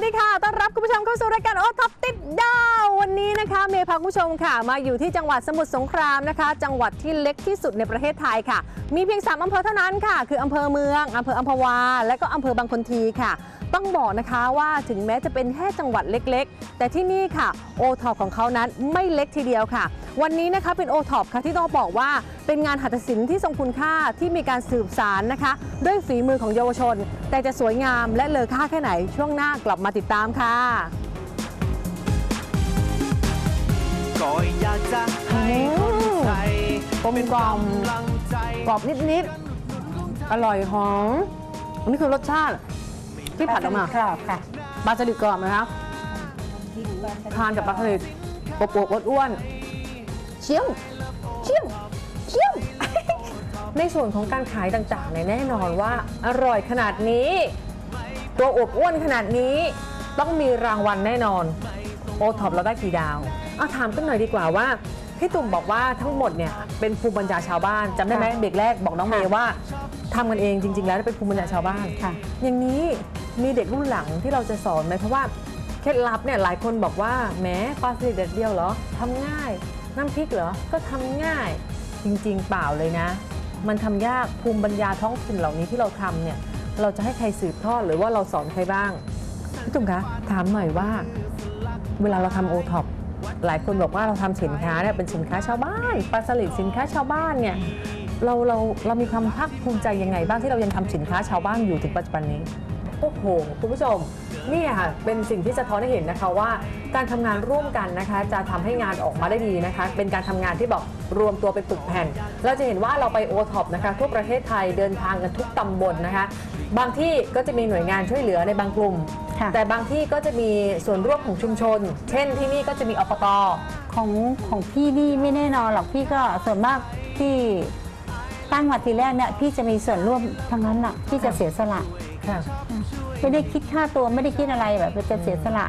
วัสดีค่ะ ต้อนรับคุณผู้ชมเข้าสู่รายการโอท็อปติดดา นี้นะคะเมย์พาคุณผู้ชมค่ะ มาอยู่ที่จังหวัดสมุทรสงครามนะคะ จังหวัดที่เล็กที่สุดในประเทศไทยค่ะ มีเพียง 3อำเภอเท่านั้นค่ะ คืออำเภอเมืองอำเภออัมพวา และก็อำเภอบางคนทีค่ะ ต้องบอกนะคะว่าถึงแม้จะเป็นแค่จังหวัดเล็กๆ แต่ที่นี่ค่ะโอท็อปของเขานั้นไม่เล็กทีเดียวค่ะ วันนี้นะคะเป็นโอท็อปค่ะที่ต้องบอกว่าเป็นงานหัตถศิลป์ที่ทรงคุณค่าที่มีการสืบสารนะคะ ด้วยฝีมือของเยาวชน แต่จะสวยงามและเลอค่าแค่ไหนช่วงหน้ากลับมาติดตามค่ะ ก็อยากจะให้คนไทยกลมกล่อมกำลังใจกรอบนิดๆ อร่อยหอมอันนี้คือรสชาติ ที่ผัดออกมากรอบค่ะปลาสลิดกรอบนะคะทานกับปลาสลิดอบอวบอ้วนๆเชี่ยมเชี่ยมเชี่ยมในส่วนของการขายต่างๆเนี่ยแน่นอนว่าอร่อยขนาดนี้ ตัวอวบอ้วนขนาดนี้ ต้องมีรางวัลแน่นอน โอท็อปเราได้กี่ดาว เอาถามกันหน่อยดีกว่าว่าพี่ตุ่มบอกว่าทั้งหมดเนี่ยเป็นภูมิปัญญาชาวบ้านจำได้ไหมค่ะเด็กแรกบอกน้องเมย์ค่ะว่าทำกันเองจริง ๆ แล้วเป็นภูมิปัญญาชาวบ้านค่ะ อย่างนี้มีเด็กรุ่นหลังที่เราจะสอนไหมเพราะว่าเคล็ดลับเนี่ยหลายคนบอกว่าแหม้ปลาสลิดเด็ดเดียวเหรอทำง่ายน้ำพริกเหรอก็ทำง่ายจริง ๆ เปล่าเลยนะ มันทำยากภูมิปัญญาท้องถิ่นเหล่านี้ที่เราทำเนี่ยเราจะให้ใครสืบทอดหรือว่าเราสอนใครบ้างพี่ตุ่มคะถามหน่อยว่า เวลาเราทำโอท็อป หลายคนบอกว่าเราทำสินค้าเนี่ยเป็นสินค้าชาวบ้านปลาสลิดสินค้าชาวบ้านเนี่ยเราเราเรามีความภาคภูมิใจยังไงบ้างที่เรายังทำสินค้าชาวบ้านอยู่ถึงปัจจุบันนี้โอ้โหคุณผู้ชม นี่ค่ะเป็นสิ่งที่สะท้อนให้เห็นนะคะว่า การทำงานร่วมกันนะคะ จะทำให้งานออกมาได้ดีนะคะ เป็นการทำงานที่บอกรวมตัวเป็นปึกแผ่น เราจะเห็นว่าเราไปโอท็อปนะคะทั่วประเทศไทยเดินทางกันทุกตำบลนะคะ บางที่ก็จะมีหน่วยงานช่วยเหลือในบางกลุ่มค่ะแต่บางที่ก็จะมีส่วนร่วมของชุมชน เช่นที่นี่ก็จะมีอปตของของพี่นี่ไม่แน่นอนหรอกพี่ก็ส่วนมากที่ตั้งมาทีแรกเนี่ยพี่จะมีส่วนร่วมทั้งนั้นน่ะพี่จะเสียสละ ค่ะ ไม่ได้คิดค่าตัวไม่ได้คิดอะไรแบบจะเสียสละ